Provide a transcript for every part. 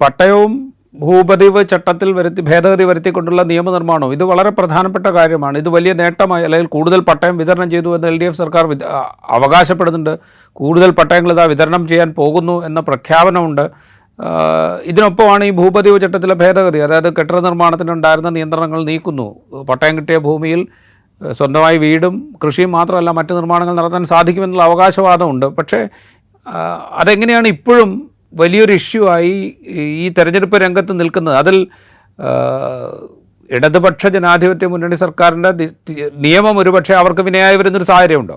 പട്ടയവും ഭൂപതിവ് ചട്ടത്തിൽ വരുത്തി ഭേദഗതി വരുത്തിക്കൊണ്ടുള്ള നിയമനിർമ്മാണവും ഇത് വളരെ പ്രധാനപ്പെട്ട കാര്യമാണ്. ഇത് വലിയ നേട്ടമായി അല്ലെങ്കിൽ കൂടുതൽ പട്ടയം വിതരണം ചെയ്തു എന്ന് എൽ ഡി എഫ് സർക്കാർ അവകാശപ്പെടുന്നുണ്ട്. കൂടുതൽ പട്ടയങ്ങൾ ഇതാ വിതരണം ചെയ്യാൻ പോകുന്നു എന്ന പ്രഖ്യാപനമുണ്ട്. ഇതിനൊപ്പമാണ് ഈ ഭൂപതിവ് ചട്ടത്തിലെ ഭേദഗതി. അതായത് കെട്ടിട നിർമ്മാണത്തിനുണ്ടായിരുന്ന നിയന്ത്രണങ്ങൾ നീക്കുന്നു. പട്ടയം കിട്ടിയ ഭൂമിയിൽ സ്വന്തമായി വീടും കൃഷിയും മാത്രമല്ല മറ്റ് നിർമ്മാണങ്ങൾ നടത്താൻ സാധിക്കുമെന്നുള്ള അവകാശവാദമുണ്ട്. പക്ഷേ അതെങ്ങനെയാണ് ഇപ്പോഴും വലിയൊരു ഇഷ്യൂ ആയി ഈ തെരഞ്ഞെടുപ്പ് രംഗത്ത് നിൽക്കുന്നത്. അതിൽ ഇടതുപക്ഷ ജനാധിപത്യ മുന്നണി സർക്കാരിന്റെ നിയമം ഒരുപക്ഷെ അവർക്ക് വിനയായി വരുന്നൊരു സാഹചര്യമുണ്ടോ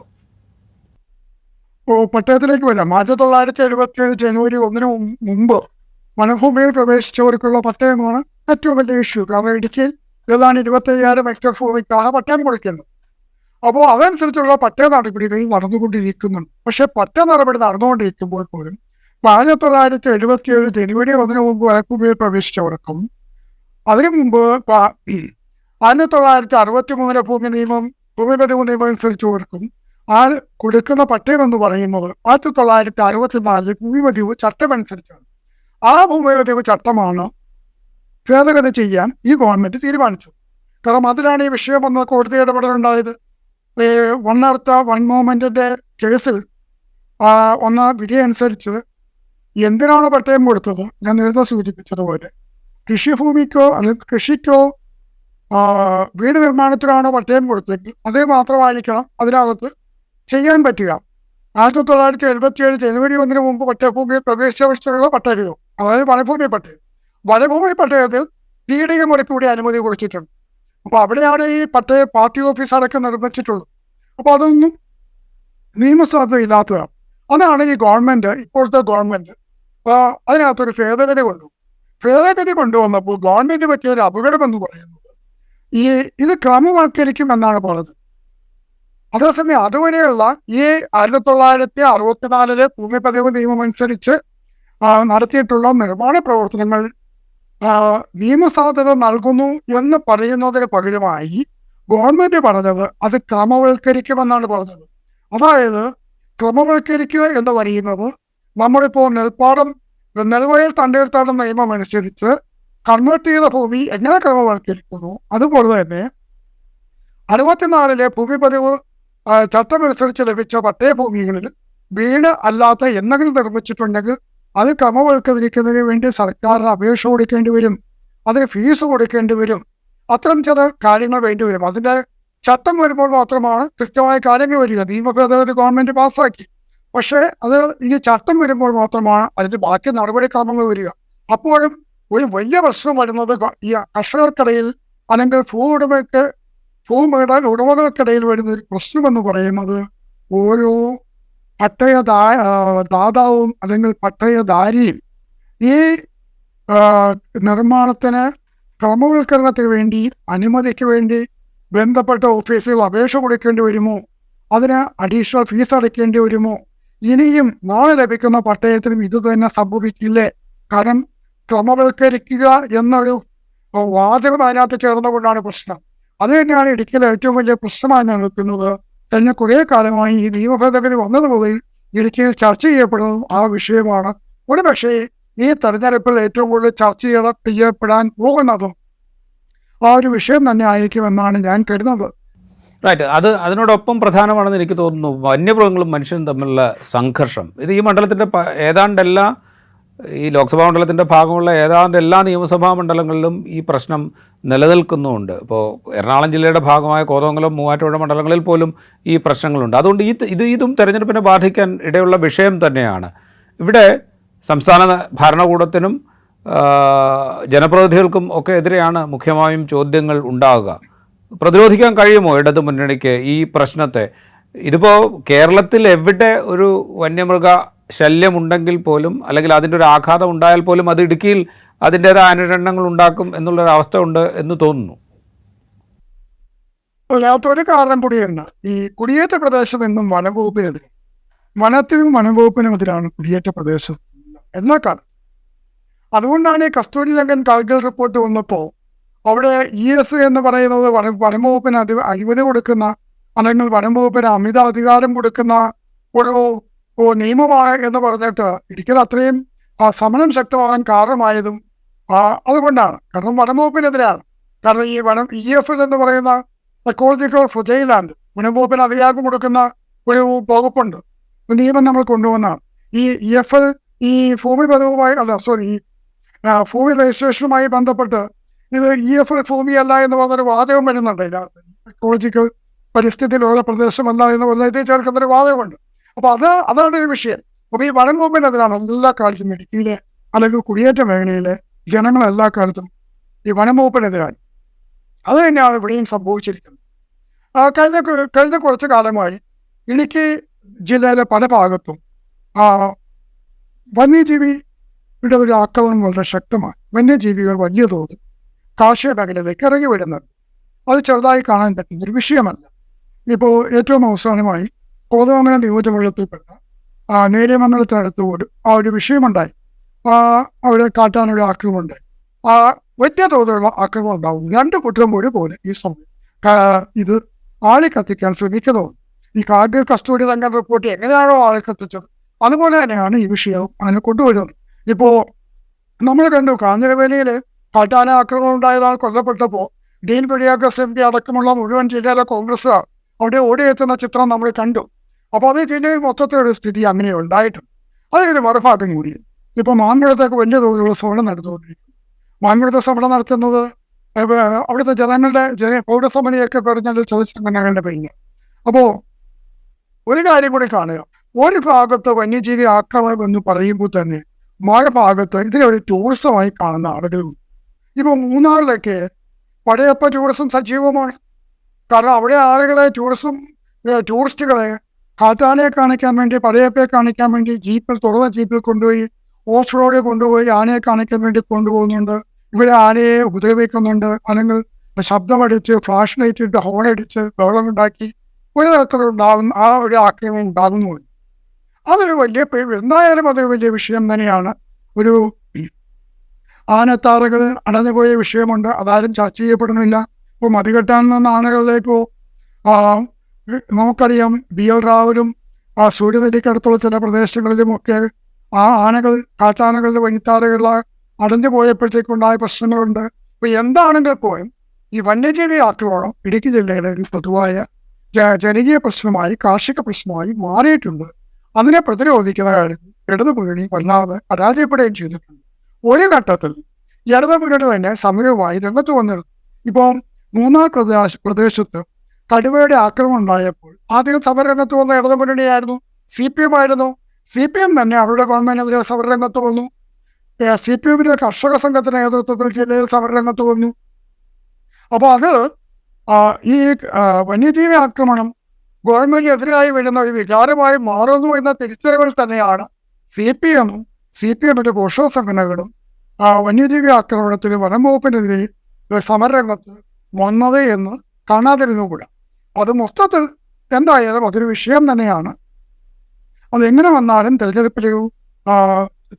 പട്ടയത്തിലേക്ക് വരാം. ആയിരത്തി തൊള്ളായിരത്തി എഴുപത്തി ഏഴ് ജനുവരി ഒന്നിന് മുമ്പ് വനഭൂമിയിൽ പ്രവേശിച്ചവർക്കുള്ള പട്ടയമാണ് ഏറ്റവും വലിയ ഇഷ്യൂ കാരണം ഇടുക്കിയിൽ ഏതാണ്ട് ഇരുപത്തി അയ്യായിരം ഹെക്ടർ ഭൂമിക്കാണ് പട്ടയം കൊടുക്കുന്നത്. അപ്പോൾ അതനുസരിച്ചുള്ള പട്ടയ നടപടികൾ നടന്നുകൊണ്ടിരിക്കുന്നുണ്ട്. പക്ഷേ പട്ടയ നടപടി നടന്നുകൊണ്ടിരിക്കുമ്പോൾ പോലും ആയിരത്തി തൊള്ളായിരത്തി എഴുപത്തി ഏഴ് ജനുവരി ഒന്നിന് മുമ്പ് വനഭൂമിയിൽ പ്രവേശിച്ചവർക്കും അതിനു മുമ്പ് ആയിരത്തി തൊള്ളായിരത്തി അറുപത്തി മൂന്നിലെ ഭൂമി നിയമം ഭൂമി പതിവ് നിയമം അനുസരിച്ചവർക്കും ആ കൊടുക്കുന്ന പട്ടയം എന്ന് പറയുന്നത് ആയിരത്തി തൊള്ളായിരത്തി അറുപത്തിനാലിൽ ഭൂമിപതിവ് ചട്ടമനുസരിച്ചാണ് ആ ഭൂമിപതിവ് ചട്ടമാണ് ഭേദഗതി ചെയ്യാൻ ഈ ഗവൺമെന്റ് തീരുമാനിച്ചത്. കാരണം അതിലാണ് ഈ വിഷയം വന്ന കോടതി ഇടപെടൽ ഉണ്ടായത്. വൺ അർത്ത വൺ മൂവ്മെന്റിന്റെ കേസിൽ ആ, വന്ന വിധി അനുസരിച്ച് എന്തിനാണ് പട്ടയം കൊടുത്തത്? ഞാൻ നേരത്തെ സൂചിപ്പിച്ചതുപോലെ കൃഷിഭൂമിക്കോ അല്ലെങ്കിൽ കൃഷിക്കോ വീട് നിർമ്മാണത്തിനാണോ പട്ടയം കൊടുത്തെങ്കിൽ അത് മാത്രമായിരിക്കണം അതിനകത്ത് ചെയ്യാൻ പറ്റുക. ആയിരത്തി തൊള്ളായിരത്തി എഴുപത്തി ഏഴ് ജനുവരി ഒന്നിന് മുമ്പ് പട്ടയഭൂമിയിൽ പ്രവേശിച്ചുള്ള പട്ടയോ അതായത് വനഭൂമി പട്ടയം. വനഭൂമി പട്ടയത്തിൽ പി ഡി എം കൂടി അനുമതി കൊടുത്തിട്ടുണ്ട്. അപ്പോൾ അവിടെയാണ് ഈ പട്ടയ പാർട്ടി ഓഫീസ് അടക്കം നിർമ്മിച്ചിട്ടുള്ളത്. അപ്പോൾ അതൊന്നും നിയമസാധ്യതയില്ലാത്തതാണ് അതാണ് ഈ ഗവൺമെന്റ് ഇപ്പോഴത്തെ ഗവൺമെന്റ് ആ, അതിനകത്തൊരു ഭേദഗതി കൊണ്ടു ഭേദഗതി കൊണ്ടുവന്നപ്പോൾ ഗവൺമെന്റ് പറ്റിയ ഒരു അപകടം എന്ന് പറയുന്നത് ഈ ഇത് ക്രമവൽക്കരിക്കും എന്നാണ് പറഞ്ഞത്. അതേസമയം അതുവരെയുള്ള ഈ ആയിരത്തി തൊള്ളായിരത്തി അറുപത്തിനാലിലെ ഭൂമി പതിവ് നിയമം അനുസരിച്ച് നടത്തിയിട്ടുള്ള നിർമ്മാണ പ്രവർത്തനങ്ങൾ നിയമസാധ്യത നൽകുന്നു എന്ന് പറയുന്നതിന് പകരമായി ഗവൺമെന്റ് പറഞ്ഞത് അത് ക്രമവൽക്കരിക്കുമെന്നാണ് പറഞ്ഞത്. അതായത് ക്രമവൽക്കരിക്കുക എന്ന് പറയുന്നത് നമ്മളിപ്പോൾ നെൽപ്പാടം നെൽവയൽ തണ്ടെടുത്താടുന്ന നിയമം അനുസരിച്ച് കൺവേർട്ട് ചെയ്ത ഭൂമി എങ്ങനെ ക്രമവൽക്കരിക്കുന്നു? അതുപോലെ തന്നെ അറുപത്തിനാലിലെ ഭൂമി പതിവ് ചട്ടമനുസരിച്ച് ലഭിച്ച പട്ടയഭൂമികളിൽ വീട് അല്ലാത്ത എന്തെങ്കിലും നിർമ്മിച്ചിട്ടുണ്ടെങ്കിൽ അത് ക്രമവൽക്കരിക്കുന്നതിന് വേണ്ടി സർക്കാരിന് അപേക്ഷ കൊടുക്കേണ്ടി വരും. അതിന് ഫീസ് കൊടുക്കേണ്ടി വരും. അത്തരം ചില കാര്യങ്ങൾ വേണ്ടി വരും. അതിന്റെ ചട്ടം വരുമ്പോൾ മാത്രമാണ് കൃത്യമായ കാര്യങ്ങൾ വരിക. നിയമഭേദഗതി ഗവൺമെന്റ് പാസ്സാക്കി. പക്ഷേ അത് ഇനി ചട്ടം വരുമ്പോൾ മാത്രമാണ് അതിന്റെ ബാക്കി നടപടിക്രമങ്ങൾ വരിക. അപ്പോഴും ഒരു വലിയ പ്രശ്നം വരുന്നത് ഈ കർഷകർക്കിടയിൽ അല്ലെങ്കിൽ ഭൂ ഉടമയ്ക്ക് ഭൂമിയുടെ ഉടമകൾക്കിടയിൽ വരുന്ന ഒരു പ്രശ്നം എന്ന് പറയുന്നത് ഓരോ പട്ടയ ദാതാവും അല്ലെങ്കിൽ പട്ടയധാരിയും ഈ നിർമ്മാണത്തിന് ക്രമവൽക്കരണത്തിന് വേണ്ടി അനുമതിക്ക് വേണ്ടി ബന്ധപ്പെട്ട ഓഫീസുകൾ അപേക്ഷ കൊടുക്കേണ്ടി വരുമോ? അതിന് അഡീഷണൽ ഫീസ് അടയ്ക്കേണ്ടി വരുമോ? ഇനിയും നാളെ ലഭിക്കുന്ന പട്ടയത്തിനും ഇത് തന്നെ സംഭവിക്കില്ലേ? കാരണം ക്രമവൽക്കരിക്കുക എന്നൊരു വാചകം അതിനകത്ത് ചേർന്നുകൊണ്ടാണ് പ്രശ്നം. അത് തന്നെയാണ് ഇടുക്കിയിലെ ഏറ്റവും വലിയ പ്രശ്നമായി നിൽക്കുന്നത്. കഴിഞ്ഞ കുറേ കാലമായി ഈ നിയമ ഭേദഗതി വന്നത് മുതൽ ഇടുക്കിയിൽ ചർച്ച ചെയ്യപ്പെടുന്നതും ആ വിഷയമാണ്. ഒരു പക്ഷേ ഈ തെരഞ്ഞെടുപ്പിൽ ഏറ്റവും കൂടുതൽ ചർച്ച ചെയ്യപ്പെടാൻ പോകുന്നതും ആ ഒരു വിഷയം തന്നെ ആയിരിക്കുമെന്നാണ് ഞാൻ കരുതുന്നത്. റൈറ്റ് അത് അതിനോടൊപ്പം പ്രധാനമാണെന്ന് എനിക്ക് തോന്നുന്നു വന്യമൃഗങ്ങളും മനുഷ്യനും തമ്മിലുള്ള സംഘർഷം. ഇത് ഈ മണ്ഡലത്തിന്റെ ഏതാണ്ടെല്ലാ ഈ ലോക്സഭാ മണ്ഡലത്തിന്റെ ഭാഗമുള്ള ഏതാണ്ട് എല്ലാ നിയമസഭാ മണ്ഡലങ്ങളിലും ഈ പ്രശ്നം നിലനിൽക്കുന്നുമുണ്ട് ഇപ്പോൾ എറണാകുളം ജില്ലയുടെ ഭാഗമായ കോതമംഗലം മൂവാറ്റുപുഴ മണ്ഡലങ്ങളിൽ പോലും ഈ പ്രശ്നങ്ങളുണ്ട്. അതുകൊണ്ട് ഈ ഇത് ഇതും തെരഞ്ഞെടുപ്പിനെ ബാധിക്കാൻ ഇടയുള്ള വിഷയം തന്നെയാണ്. ഇവിടെ സംസ്ഥാന ഭരണകൂടത്തിനും ജനപ്രതിനിധികൾക്കും ഒക്കെ എതിരെയാണ് മുഖ്യമായും ചോദ്യങ്ങൾ ഉണ്ടാകുക പ്രതിരോധിക്കാൻ കഴിയുമോ ഇടതു മുന്നണിക്ക് ഈ പ്രശ്നത്തെ? ഇതിപ്പോൾ കേരളത്തിൽ എവിടെ ഒരു വന്യമൃഗ ശല്യമുണ്ടെങ്കിൽ പോലും അല്ലെങ്കിൽ അതിന്റെ ഒരു ആഘാതം ഉണ്ടായാൽ പോലും അത് ഇടുക്കിയിൽ അതിന്റേതായ അനുരണങ്ങൾ ഉണ്ടാക്കും എന്നുള്ളൊരു അവസ്ഥ ഉണ്ട് എന്ന് തോന്നുന്നു. അതിനകത്തൊരു കാരണം കൂടിയുണ്ട്. ഈ കുടിയേറ്റ പ്രദേശം എന്നും വനംവകുപ്പിനെതിരെ വനത്തിനും വനംവകുപ്പിനുമെതിരാണ് കുടിയേറ്റ പ്രദേശം. എല്ലാ അതുകൊണ്ടാണ് ഈ കസ്തൂരി ലങ്കൻ കാർഗിൽ റിപ്പോർട്ട് വന്നപ്പോൾ അവിടെ ഇ എസ് എന്ന് പറയുന്നത് വനം വനംവകുപ്പിന് അതി അനുമതി കൊടുക്കുന്ന അല്ലെങ്കിൽ വനംവകുപ്പിന് അമിത അധികാരം കൊടുക്കുന്ന ഒരു നിയമമാണ് എന്ന് പറഞ്ഞിട്ട് ഇടുക്കിയിൽ അത്രയും സമരം ശക്തമാകാൻ കാരണമായതും അതുകൊണ്ടാണ്. കാരണം വനംവകുപ്പിനെതിരാണ്. കാരണം ഈ വനം ഇ എഫ് എന്ന് പറയുന്ന എക്കോളജിക്കൽ ഫ്രജൈലാൻഡ് വനംവകുപ്പിന് അധികാരം കൊടുക്കുന്ന ഒരു വകുപ്പുണ്ട്. നിയമം നമ്മൾ കൊണ്ടുവന്നതാണ്. ഈ ഇ എഫ് ഈ ഭൂമി പദവുമായി അല്ല സോറി ഭൂമി രജിസ്ട്രേഷനുമായി ബന്ധപ്പെട്ട് ഇത് ഇ എഫ് ഭൂമിയല്ല എന്ന് പറഞ്ഞൊരു വാചകം വരുന്നുണ്ട് ഇതിനകത്ത്. ഇക്കോളജിക്കൽ പരിസ്ഥിതിയിലുള്ള പ്രദേശമല്ല എന്ന് പറഞ്ഞിട്ട് ചേർക്കുന്നൊരു വാചകമുണ്ട് അപ്പോൾ അത് അതാണ് ഒരു വിഷയം. അപ്പോൾ ഈ വനം അതിനാണ് എല്ലാ കാലത്തും ഇടുക്കിയിലെ അല്ലെങ്കിൽ കുടിയേറ്റ മേഖലയിലെ ജനങ്ങൾ എല്ലാ കാലത്തും ഈ വനം വകുപ്പിനെതിരാണ് അത് തന്നെയാണ് ഇവിടെയും സംഭവിച്ചിരിക്കുന്നത്. കഴിഞ്ഞ കഴിഞ്ഞ കുറച്ച് കാലമായി ഇടുക്കി ജില്ലയിലെ പല ഭാഗത്തും വന്യജീവിയുടെ ഒരു ആക്രമണം വളരെ ശക്തമാണ്. വന്യജീവികൾ വലിയ തോതിൽ കാർഷിക മേഖലയിലേക്ക് ഇറങ്ങി വിടുന്നത് അത് ചെറുതായി കാണാൻ പറ്റുന്ന ഒരു വിഷയമല്ല. ഇപ്പോൾ ഏറ്റവും അവസാനമായി കോതമംഗലം നിയോജകമണ്ഡലത്തിൽപ്പെട്ട നേര്യമംഗലത്തിനടുത്ത് ഒരു ആ ഒരു വിഷയമുണ്ടായി. ആ, അവിടെ കാട്ടാനൊരു ആക്രമണമുണ്ടായി. ആ വലിയ തോതിലുള്ള ആക്രമണം ഉണ്ടാവും രണ്ട് കുറ്റം ഒരുപോലെ ഈ സമയം ഇത് ആളെ കത്തിക്കാൻ ശ്രമിക്കുന്നതും ഈ കാർഡ് കസ്റ്റോഡി തന്നെ റിപ്പോർട്ട് എങ്ങനെയാണോ ആളെ കത്തിച്ചത്? അതുപോലെ തന്നെയാണ് ഈ വിഷയം അതിനെ കൊണ്ടുവരുന്നത്. ഇപ്പോൾ നമ്മൾ കണ്ടു കാഞ്ഞിരവേലിയിൽ കാട്ടാന ആക്രമണം ഉണ്ടായതാണ് കൊല്ലപ്പെട്ടപ്പോൾ ഡീൻ പെടിയാക്കസ് എം പി അടക്കമുള്ള മുഴുവൻ ജില്ലയിലെ കോൺഗ്രസ്സുകാർ അവിടെ ഓടിയെത്തുന്ന ചിത്രം നമ്മൾ കണ്ടു. അപ്പോൾ അത് ജില്ലയിൽ മൊത്തത്തിലൊരു സ്ഥിതി അങ്ങനെ ഉണ്ടായിട്ടുണ്ട്. അതിനൊരു മറുഭാഗം കൂടി. ഇപ്പോൾ മാൻകുളത്തേക്ക് വലിയ തോതിലുള്ള സമരം നടന്നുകൊണ്ടിരിക്കുന്നു. മാൻകുളത്തെ സമരം നടത്തുന്നത് അവിടുത്തെ ജനങ്ങളുടെ ജന പൗരസമിതിയൊക്കെ പറഞ്ഞാൽ ചെറു സംഘടനകളുടെ പേര് അപ്പോൾ ഒരു കാര്യം കൂടി കാണുക. ഒരു ഭാഗത്ത് വന്യജീവി ആക്രമണം എന്ന് പറയുമ്പോൾ തന്നെ മഴ ഭാഗത്ത് ഇതിനെ ഒരു ടൂറിസമായി കാണുന്ന ആളുകളുണ്ട്. ഇപ്പോൾ മൂന്നാറിലൊക്കെ പഴയപ്പ ടൂറിസം സജീവമാണ്. കാരണം അവിടെ ആളുകളെ ടൂറിസം ടൂറിസ്റ്റുകളെ കാട്ടാനയെ കാണിക്കാൻ വേണ്ടി പഴയപ്പയെ കാണിക്കാൻ വേണ്ടി ജീപ്പിൽ തുറന്ന ജീപ്പിൽ കൊണ്ടുപോയി ഓഫ് റോഡിൽ കൊണ്ടുപോയി ആനയെ കാണിക്കാൻ വേണ്ടി കൊണ്ടുപോകുന്നുണ്ട്. ഇവിടെ ആനയെ ഉപദ്രവിക്കുന്നുണ്ട്. അല്ലെങ്കിൽ ശബ്ദമടിച്ച് ഫ്ലാഷ് ലൈറ്റ് ഇട്ട് ഹോൺ അടിച്ച് ഒരു തരത്തിലുണ്ടാകുന്ന ആ ഒരു ആക്രമണം ഉണ്ടാകുന്നു അതൊരു വലിയ എന്തായാലും അതൊരു വലിയ വിഷയം തന്നെയാണ്. ഒരു ആനത്താറകൾ അടഞ്ഞുപോയ വിഷയമുണ്ട്. അതാരും ചർച്ച ചെയ്യപ്പെടുന്നില്ല. ഇപ്പോൾ മതികെട്ടാൻ നിന്ന ആനകളിലേക്കോ നമുക്കറിയാം ബി എൽ റാവലും ആ സൂര്യനെല്ലിക്കടുത്തുള്ള ചില പ്രദേശങ്ങളിലുമൊക്കെ ആ ആനകൾ കാട്ടാനകളുടെ വഴിത്താറകൾ അടഞ്ഞു പോയപ്പോഴത്തേക്കുണ്ടായ പ്രശ്നങ്ങളുണ്ട്. അപ്പോൾ എന്താണെങ്കിൽ പോലും ഈ വന്യജീവി ആക്രമണം ഇടുക്കി ജില്ലയുടെ ഒരു പൊതുവായ ജനകീയ പ്രശ്നമായി കാർഷിക പ്രശ്നമായി മാറിയിട്ടുണ്ട്. അതിനെ പ്രതിരോധിക്കുന്ന കാര്യത്തിൽ ഇടതുമുന്നണി വല്ലാതെ പരാജയപ്പെടുകയും ചെയ്തിട്ടുണ്ട്. ഒരു ഘട്ടത്തിൽ ഇടതു മുന്നണി തന്നെ സമരവുമായി രംഗത്ത് വന്നിരുന്നു. ഇപ്പോൾ മൂന്നാർ പ്രദേശ പ്രദേശത്ത് കടുവയുടെ ആക്രമണം ഉണ്ടായപ്പോൾ ആദ്യം സമരരംഗത്ത് വന്ന ഇടതു മുന്നണിയായിരുന്നു സി പി എം ആയിരുന്നു. സി പി എം തന്നെ അവരുടെ ഗവൺമെന്റിനെതിരെ സമരരംഗത്ത് വന്നു. സി പി എമ്മിന്റെ കർഷക സംഘത്തിന്റെ നേതൃത്വത്തിൽ ജില്ലയിൽ സമരരംഗത്ത് വന്നു. അപ്പോൾ അത് ഈ വന്യജീവി ആക്രമണം ഗവൺമെന്റിനെതിരായി വരുന്ന ഒരു വികാരമായി മാറുന്നു എന്ന തിരിച്ചറിവിൽ തന്നെയാണ് സി പി എമ്മും സി പി എമ്മിന്റെ പോഷക സംഘടനകളും ആ, വന്യജീവി ആക്രമണത്തിന് വനം വകുപ്പിനെതിരെ സമരരംഗത്ത് വന്നത് എന്ന് കാണാതിരുന്നുകൂടാ അത് മൊത്തത്തിൽ എന്തായാലും അതൊരു വിഷയം തന്നെയാണ്. അതെങ്ങനെ വന്നാലും തെരഞ്ഞെടുപ്പിലൊരു ആ,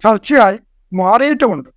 ചർച്ചയായി മാറിയിട്ടുമുണ്ട്.